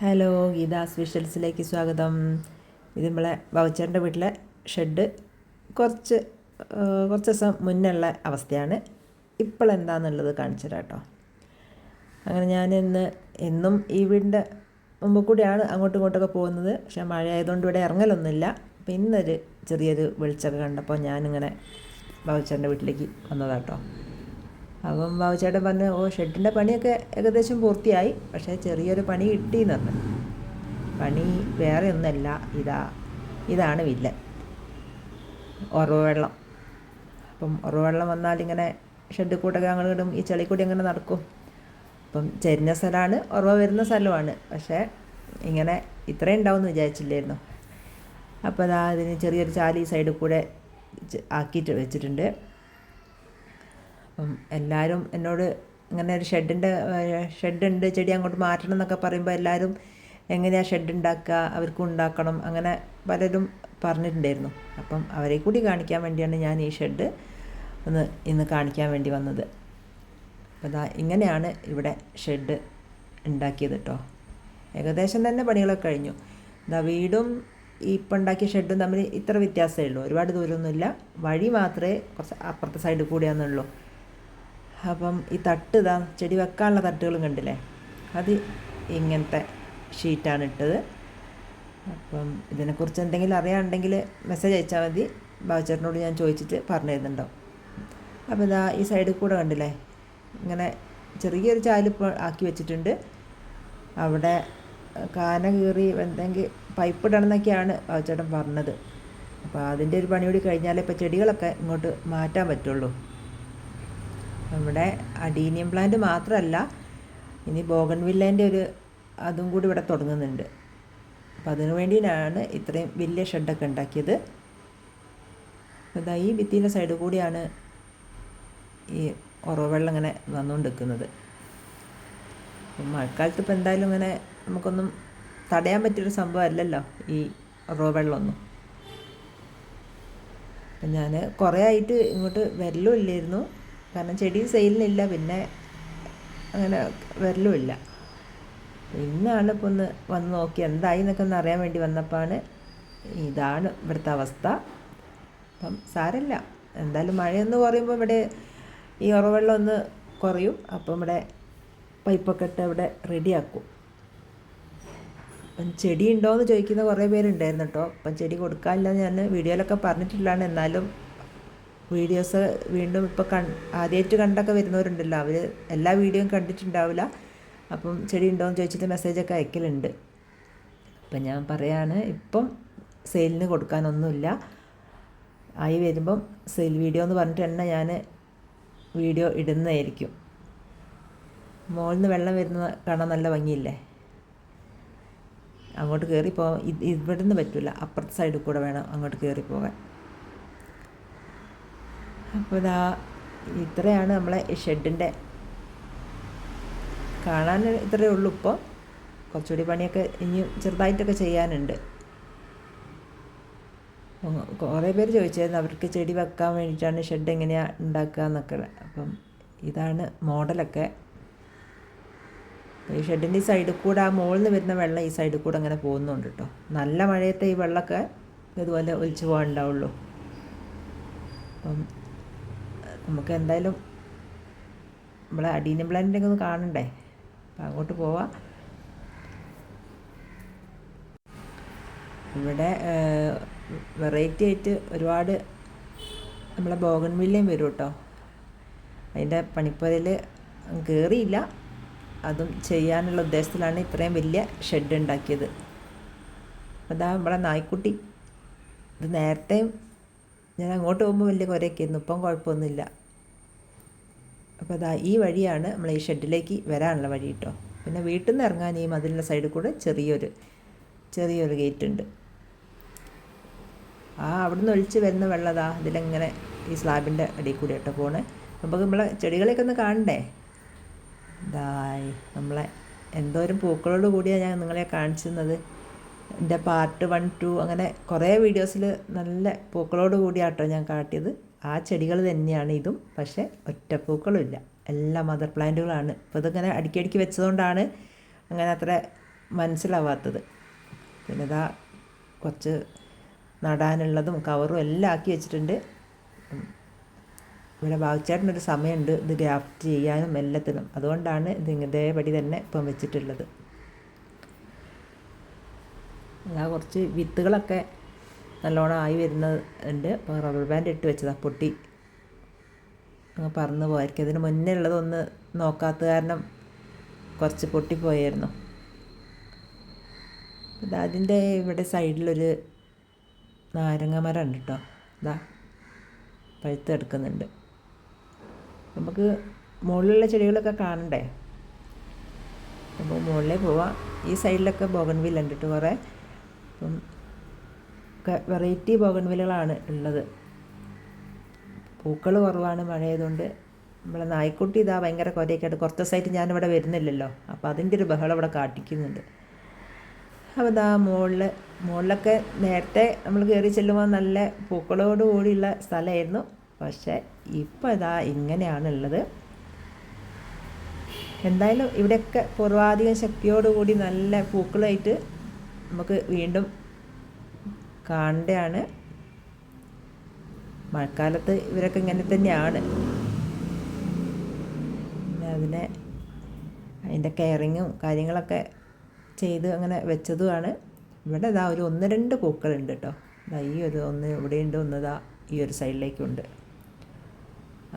Hello Geetha's സ്പെഷ്യൽസിലേക്ക് സ്വാഗതം. ഇത് നമ്മളെ ബൗച്ചറിന്റെ വീട്ടിലെ ഷെഡ്. കുറച്ച് കുറച്ച് ദിവസം മുന്നുള്ള അവസ്ഥയാണ്. ഇപ്പോൾ എന്താണെന്നുള്ളത് കാണിച്ചു തരാം കേട്ടോ. അങ്ങനെ ഞാൻ ഇന്ന് എന്നും ഈ വീടിന്റെ മുമ്പ് കൂടിയാണ് അങ്ങോട്ടും ഇങ്ങോട്ടൊക്കെ പോകുന്നത്. പക്ഷേ മഴ ആയതുകൊണ്ട് ഇവിടെ ഇറങ്ങലൊന്നുമില്ല. അപ്പം ഇന്നൊരു ചെറിയൊരു വെളിച്ചമൊക്കെ കണ്ടപ്പോൾ ഞാനിങ്ങനെ ബൗച്ചറിന്റെ വീട്ടിലേക്ക് വന്നതാട്ടോ. അപ്പം ബാബുച്ചേട്ടൻ പറഞ്ഞു ഓ ഷെഡിന്റെ പണിയൊക്കെ ഏകദേശം പൂർത്തിയായി. പക്ഷേ ചെറിയൊരു പണി കിട്ടിയെന്ന് പറഞ്ഞു. പണി വേറെ ഒന്നല്ല. ഇതാ ഇതാണ് വില്ലൻ ഉറവെള്ളം വെള്ളം അപ്പം ഉറവെള്ളം വെള്ളം വന്നാൽ ഇങ്ങനെ ഷെഡിൽ കൂട്ടൊക്കെ അങ്ങോട്ട് ഇടും. ഈ ചെളിക്കൂടി അങ്ങനെ നടക്കും? അപ്പം ചെരിഞ്ഞ സ്ഥലമാണ് ഉറവ വരുന്ന സ്ഥലമാണ്. പക്ഷേ ഇങ്ങനെ ഇത്രയും ഉണ്ടാവും എന്ന് വിചാരിച്ചില്ലായിരുന്നു. അപ്പോൾ അതാ അതിന് ചെറിയൊരു ചാലി സൈഡിൽ കൂടെ ആക്കിയിട്ട് വെച്ചിട്ടുണ്ട്. അപ്പം എല്ലാവരും എന്നോട് ഇങ്ങനെ ഒരു ഷെഡിന്റെ ഷെഡുണ്ട് ചെടി അങ്ങോട്ട് മാറ്റണം എന്നൊക്കെ പറയുമ്പോൾ എല്ലാവരും എങ്ങനെയാണ് ഷെഡ് ഉണ്ടാക്കുക അവർക്കും ഉണ്ടാക്കണം അങ്ങനെ പലരും പറഞ്ഞിട്ടുണ്ടായിരുന്നു. അപ്പം അവരെ കൂടി കാണിക്കാൻ വേണ്ടിയാണ് ഞാൻ ഈ ഷെഡ് ഒന്ന് ഇന്ന് കാണിക്കാൻ വേണ്ടി വന്നത്. അപ്പോൾ അതാ ഇങ്ങനെയാണ് ഇവിടെ ഷെഡ് ഉണ്ടാക്കിയത് കേട്ടോ. ഏകദേശം തന്നെ പണികളൊക്കെ കഴിഞ്ഞു. ഇതാ വീടും ഇപ്പം ഉണ്ടാക്കിയ ഷെഡും തമ്മിൽ ഇത്ര വ്യത്യാസമേ ഉള്ളൂ. ഒരുപാട് ദൂരമൊന്നുമില്ല. വഴി മാത്രമേ കുറച്ച് അപ്പുറത്തെ സൈഡിൽ കൂടിയാണെന്നുള്ളൂ അപ്പം ഈ തട്ട് ഇതാ ചെടി വെക്കാനുള്ള തട്ടുകളും കണ്ടില്ലേ? അത് ഇങ്ങനത്തെ ഷീറ്റാണ് ഇട്ടത്. അപ്പം ഇതിനെക്കുറിച്ച് എന്തെങ്കിലും അറിയാനുണ്ടെങ്കിൽ മെസ്സേജ് അയച്ചാൽ മതി. ബാബുച്ചേട്ടനോട് ഞാൻ ചോദിച്ചിട്ട് പറഞ്ഞു തരുന്നുണ്ടാവും അപ്പോൾ ഇതാ ഈ സൈഡിൽ കൂടെ കണ്ടില്ലേ? ഇങ്ങനെ ചെറിയൊരു ചാൽ ആക്കി വെച്ചിട്ടുണ്ട്. അവിടെ കാന കീറി എന്തെങ്കിൽ പൈപ്പ് ഇടണമെന്നൊക്കെയാണ് ബാബുച്ചേട്ടൻ പറഞ്ഞത്. അപ്പോൾ അതിന്റെ ഒരു പണി കൂടി കഴിഞ്ഞാലേ ഇപ്പോൾ ചെടികളൊക്കെ ഇങ്ങോട്ട് മാറ്റാൻ പറ്റുള്ളൂ. നമ്മുടെ അഡീനിയം പ്ലാന്റ് മാത്രമല്ല ഇനി ബോഗൺവില്ലേന്റെ ഒരു അതും കൂടി ഇവിടെ തുടങ്ങുന്നുണ്ട്. അപ്പോൾ അതിനു വേണ്ടിയിട്ടാണ് ഇത്രയും വലിയ ഷെഡൊക്കെ ഉണ്ടാക്കിയത്. അതായത് ഈ ഭിത്തിയിലെ സൈഡ് കൂടിയാണ് ഈ ഉറവെള്ളം ഇങ്ങനെ വന്നുകൊണ്ട് നിൽക്കുന്നത് മഴക്കാലത്ത് ഇപ്പോൾ എന്തായാലും ഇങ്ങനെ നമുക്കൊന്നും തടയാൻ പറ്റിയൊരു സംഭവം അല്ലല്ലോ ഈ ഉറവെള്ളമൊന്നും. അപ്പം ഞാൻ കുറേ ആയിട്ട് ഇങ്ങോട്ട് വരലും ഇല്ലായിരുന്നു. കാരണം ചെടി സെയിലിനില്ല പിന്നെ അങ്ങനെ വരലും ഇല്ല ഇന്നാണ് ഇപ്പോൾ ഒന്ന് വന്ന് നോക്കി എന്തായി എന്നൊക്കെ ഒന്ന് അറിയാൻ വേണ്ടി വന്നപ്പോഴാണ് ഇതാണ് ഇവിടുത്തെ അവസ്ഥ. അപ്പം സാരമില്ല. എന്തായാലും മഴയെന്ന് പറയുമ്പോൾ ഇവിടെ ഈ ഉറവെള്ളം ഒന്ന് കുറയും. അപ്പം ഇവിടെ പൈപ്പൊക്കെ ഇട്ട് ഇവിടെ റെഡിയാക്കും. അപ്പം ചെടി ഉണ്ടോ എന്ന് ചോദിക്കുന്ന കുറേ പേരുണ്ടായിരുന്നു കേട്ടോ. അപ്പം ചെടി കൊടുക്കാനില്ല ഞാൻ വീഡിയോയിലൊക്കെ പറഞ്ഞിട്ടില്ലാണ് എന്നാലും വീഡിയോസ് വീണ്ടും ഇപ്പോൾ കൺ ആദ്യമായിട്ട് കണ്ടൊക്കെ വരുന്നവരുണ്ടല്ലോ അവർ എല്ലാ വീഡിയോയും കണ്ടിട്ടുണ്ടാവില്ല. അപ്പം ചെടി ഉണ്ടോ എന്ന് ചോദിച്ചിട്ട് മെസ്സേജൊക്കെ അയക്കലുണ്ട്. അപ്പം ഞാൻ പറയാണ് ഇപ്പം സെയിലിന് കൊടുക്കാനൊന്നുമില്ല. ആയി വരുമ്പം സെയിൽ വീഡിയോ എന്ന് പറഞ്ഞിട്ട് തന്നെ ഞാൻ വീഡിയോ ഇടുന്നതായിരിക്കും. മുകളിൽ നിന്ന് വെള്ളം വരുന്ന കാണാൻ നല്ല ഭംഗിയില്ലേ? അങ്ങോട്ട് കയറിപ്പോ ഇവിടുന്ന് പറ്റില്ല അപ്പുറത്തെ സൈഡിൽ കൂടെ വേണം അങ്ങോട്ട് കയറി പോകാൻ. അപ്പോൾ ഇതാ ഇത്രയാണ് നമ്മളെ ഷെഡിന്റെ കാണാൻ ഇത്രയേ ഉള്ളൂ ഇപ്പോൾ കുറച്ചുകൂടി പണിയൊക്കെ ഇനി ചെറുതായിട്ടൊക്കെ ചെയ്യാനുണ്ട്. കുറേ പേര് ചോദിച്ചായിരുന്നു അവർക്ക് ചെടി വെക്കാൻ വേണ്ടിയിട്ടാണ് ഷെഡ് എങ്ങനെയാണ് ഉണ്ടാക്കുക എന്നൊക്കെ. അപ്പം ഇതാണ് മോഡലൊക്കെ. ഈ ഷെഡിന്റെ ഈ സൈഡിൽ കൂടെ ആ മുകളിൽ നിന്ന് വരുന്ന വെള്ളം ഈ സൈഡിൽ കൂടെ അങ്ങനെ പോകുന്നുണ്ട് കേട്ടോ. നല്ല മഴയത്തെ ഈ വെള്ളമൊക്കെ ഇതുപോലെ ഒലിച്ചു പോകാനുണ്ടാവുള്ളൂ അപ്പം നമുക്ക് എന്തായാലും നമ്മളെ അഡീനിയം പ്ലാന്റിന്റെ ഒന്ന് കാണണ്ടേ? അപ്പം അങ്ങോട്ട് പോവാം. ഇവിടെ വെറൈറ്റി ആയിട്ട് ഒരുപാട് നമ്മളെ ബോഗൺവില്ലയും വരും കേട്ടോ അതിന്റെ പണിപ്പുരയിൽ കയറിയില്ല അതും ചെയ്യാനുള്ള ഉദ്ദേശത്തിലാണ് ഇത്രയും വലിയ ഷെഡ് ഉണ്ടാക്കിയത്. അതാ നമ്മളെ നായ്ക്കുട്ടി. ഇത് നേരത്തെയും ഞാൻ അങ്ങോട്ട് പോകുമ്പോൾ വലിയ കുറേയൊക്കെ ആയിരുന്നു ഇപ്പം കുഴപ്പമൊന്നുമില്ല. അപ്പോൾ അതാ ഈ വഴിയാണ് നമ്മൾ ഈ ഷെഡിലേക്ക് വരാനുള്ള വഴി കേട്ടോ പിന്നെ വീട്ടിൽ നിന്ന് ഇറങ്ങാൻ ഈ മതിലിന്റെ സൈഡിൽ കൂടെ ചെറിയൊരു ചെറിയൊരു ഗേറ്റ് ഉണ്ട്. ആ അവിടുന്ന് ഒഴിച്ച് വരുന്ന വെള്ളതാ ഇതിലിങ്ങനെ ഈ സ്ലാബിന്റെ അടിയിൽ കൂടി കേട്ടോ പോണേ. നമുക്ക് നമ്മളെ ചെടികളെയൊക്കെ ഒന്ന് കാണണ്ടേ? ഇതായി നമ്മളെ എന്തോരം പൂക്കളോട് കൂടിയാണ് ഞാൻ നിങ്ങളെ കാണിച്ചിരുന്നത്. എന്റെ പാർട്ട് വൺ ടു അങ്ങനെ കുറേ വീഡിയോസിൽ നല്ല പൂക്കളോട് കൂടിയാട്ടോ ഞാൻ കാട്ടിയത്. ആ ചെടികൾ തന്നെയാണ് ഇതും. പക്ഷേ ഒറ്റ പൂക്കളും ഇല്ല എല്ലാം മദർ പ്ലാന്റുകളാണ് അപ്പോൾ ഇതിങ്ങനെ അടിക്കടിക്ക് വെച്ചതുകൊണ്ടാണ് അങ്ങനെ അത്ര മനസ്സിലാവാത്തത്. പിന്നെ ഇതാ കുറച്ച് നടാനുള്ളതും കവറും എല്ലാം ആക്കി വെച്ചിട്ടുണ്ട്. ഇവിടെ ബാബുച്ചേട്ടനൊരു സമയമുണ്ട് ഇത് ഗ്രാഫ്റ്റ് ചെയ്യാനും എല്ലാത്തിനും. അതുകൊണ്ടാണ് ഇത് ഇതേപടി തന്നെ ഇപ്പം വെച്ചിട്ടുള്ളത്. ആ കുറച്ച് വിത്തുകളൊക്കെ നല്ലോണം ആയി വരുന്നുണ്ട്. അപ്പോൾ റബ്ബർ ബാൻഡ് ഇട്ട് വെച്ചതാണ് പൊട്ടി. അങ്ങ് പറന്ന് പോയിരിക്കും ഇതിന് മുന്നേ ഉള്ളതൊന്ന് നോക്കാത്ത കാരണം കുറച്ച് പൊട്ടിപ്പോയായിരുന്നു. അതിന്റെ ഇവിടെ സൈഡിലൊരു നാരങ്ങ മരം ഉണ്ട് കേട്ടോ ഇതാ പഴുത്ത് എടുക്കുന്നുണ്ട് നമുക്ക് മുകളിലുള്ള ചെടികളൊക്കെ കാണണ്ടേ? അപ്പോൾ മുകളിലേക്ക് പോവാം. ഈ സൈഡിലൊക്കെ ബോഗൺവില്ല ഉണ്ട് കേട്ടോ കുറേ. അപ്പം വെറൈറ്റി ബോഗൺവില്ലകളാണ് ഉള്ളത്. പൂക്കൾ കുറവാണ് മഴ ആയതുകൊണ്ട് നമ്മളെ നായ്ക്കുട്ടി ഇതാ ഭയങ്കര കുറേയൊക്കെ ആയിട്ട് കുറച്ച് ദിവസമായിട്ട് ഞാനിവിടെ വരുന്നില്ലല്ലോ. അപ്പോൾ അതിന്റെ ഒരു ബഹളം ഇവിടെ കാട്ടിക്കുന്നുണ്ട്. അപ്പോൾ ഇതാ മുകളിൽ മുകളിലൊക്കെ നേരത്തെ നമ്മൾ കയറി ചെല്ലുമ്പോൾ നല്ല പൂക്കളോട് കൂടിയുള്ള സ്ഥലമായിരുന്നു. പക്ഷേ ഇപ്പോൾ ഇതാ ഇങ്ങനെയാണുള്ളത് എന്തായാലും ഇവിടെയൊക്കെ പൂർവാധികം ശക്തിയോടുകൂടി നല്ല പൂക്കളായിട്ട് നമുക്ക് വീണ്ടും കാണേണ്ടതാണ് മഴക്കാലത്ത് ഇവരൊക്കെ ഇങ്ങനെ തന്നെയാണ്. പിന്നെ അതിനെ അതിന്റെ കെയറിങ്ങും കാര്യങ്ങളൊക്കെ ചെയ്ത് അങ്ങനെ വെച്ചതുമാണ്. ഇവിടെ ഇതാ ഒരു ഒന്ന് രണ്ട് പൂക്കളുണ്ട് കേട്ടോ. ഇതാ ഈ ഒരു ഒന്ന് ഇവിടെയുണ്ട് ദാ ഈ ഒരു സൈഡിലേക്കുണ്ട്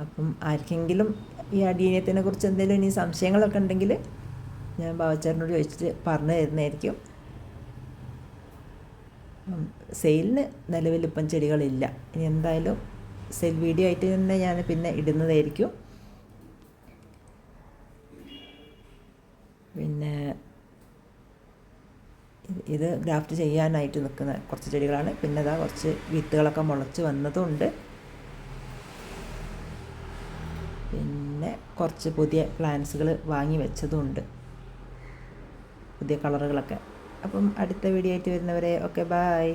അപ്പം ആർക്കെങ്കിലും ഈ അടിയനത്തിനെ കുറിച്ച് എന്തെങ്കിലും ഇനി സംശയങ്ങളൊക്കെ ഉണ്ടെങ്കിൽ ഞാൻ ബാബച്ചേട്ടനോട് ചോദിച്ചിട്ട് പറഞ്ഞു തരുന്നതായിരിക്കും. സെയിലിന് നിലവിൽ ഇപ്പം ചെടികളില്ല. ഇനി എന്തായാലും സെയിൽ വീഡിയോ ആയിട്ട് തന്നെ ഞാൻ പിന്നെ ഇടുന്നതായിരിക്കും. പിന്നെ ഇത് ഇത് ഗ്രാഫ്റ്റ് ചെയ്യാനായിട്ട് നിൽക്കുന്ന കുറച്ച് ചെടികളാണ്. പിന്നെ അതാ കുറച്ച് വിത്തുകളൊക്കെ മുളച്ച് വന്നതുണ്ട്. പിന്നെ കുറച്ച് പുതിയ പ്ലാന്റ്സുകൾ വാങ്ങി വെച്ചതുമുണ്ട് പുതിയ കളറുകളൊക്കെ. അപ്പം അടുത്ത വീഡിയോ ആയിട്ട് വരുന്നവരെ ഓക്കെ ബായ്